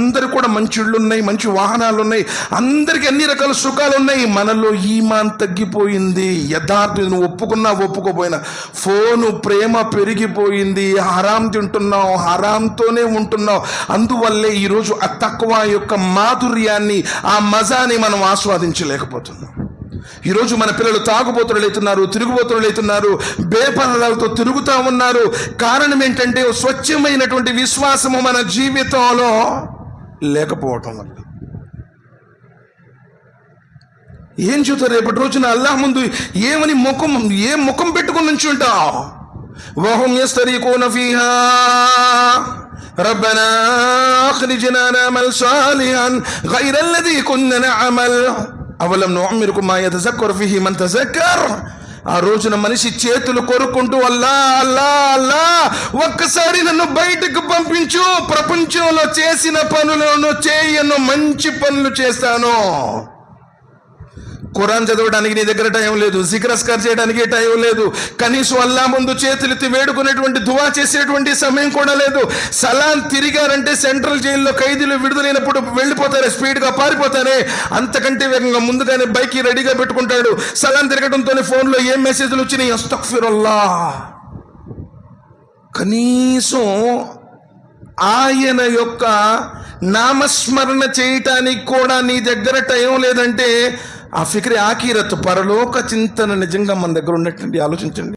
అందరు కూడా మంచి ఇళ్ళు ఉన్నాయి మంచి వాహనాలు ఉన్నాయి అందరికి అన్ని రకాల సుఖాలు ఉన్నాయి మనలో ఈమాన్ తగ్గిపోయింది. యథార్థం నువ్వు ఒప్పుకున్నా ఒప్పుకోపోయినా ఫోను ప్రేమ పెరిగిపోయింది. హరాం తింటున్నావు హరాంతోనే ఉంటున్నావు. అందువల్లే ఈరోజు ఆ తక్కువ యొక్క మాధుర్యాన్ని ఆ మజాని మనం ఆస్వాదించలేకపోతున్నాం. ఈరోజు మన పిల్లలు తాగుబోతులు అవుతున్నారు తిరుగుబోతులు అవుతున్నారు బేపనలతో తిరుగుతూ ఉన్నారు. కారణం ఏంటంటే స్వచ్ఛమైనటువంటి విశ్వాసము మన జీవితంలో లేకపోవటం వల్ల ఏం చూస్తారు రేపటి రోజున అల్లాహ్ ముందు ఏమని ముఖం ఏ ముఖం పెట్టుకుని నుంచుంటావు వహం యస్తరీకూన ఫీహా ربنا أخرجنا نعمل صالحا غير الذي كنا نعمل أولم نعمركم ما يتذكر فيه من تذكر ఆ రోజున మనిషి చేతులు కొరుక్కుంటూ అల్లా అల్లా అల్లా ఒక్కసారి నన్ను బయటకు పంపించు. ప్రపంచంలో చేసిన పనులను చేయను మంచి పనులు చేస్తాను. ఖురాన్ చదవడానికి నీ దగ్గర టైం లేదు జిక్రస్కర్ చేయడానికి టైం లేదు. కనీసం అల్లా ముందు చేతులెత్తి వేడుకునేటువంటి దువా చేసేటువంటి సమయం కూడా లేదు. సలాన్ తిరిగారంటే సెంట్రల్ జైల్లో ఖైదీలు విడుదలైనప్పుడు వెళ్ళిపోతారే స్పీడ్గా పారిపోతారే. అంతకంటే వేగంగా ముందుగానే బైక్ రెడీగా పెట్టుకుంటాడు. సలాన్ తిరగడంతోనే ఫోన్లో ఏం మెసేజ్లు వచ్చినాయి? అస్తఫిరల్లా కనీసం ఆయన యొక్క నామస్మరణ చేయటానికి కూడా నీ దగ్గర టైం లేదంటే ఆ ఫిక్రి ఆకీరత్ పరలోక చింతన నిజంగా మన దగ్గర ఉన్నటువంటి ఆలోచించండి.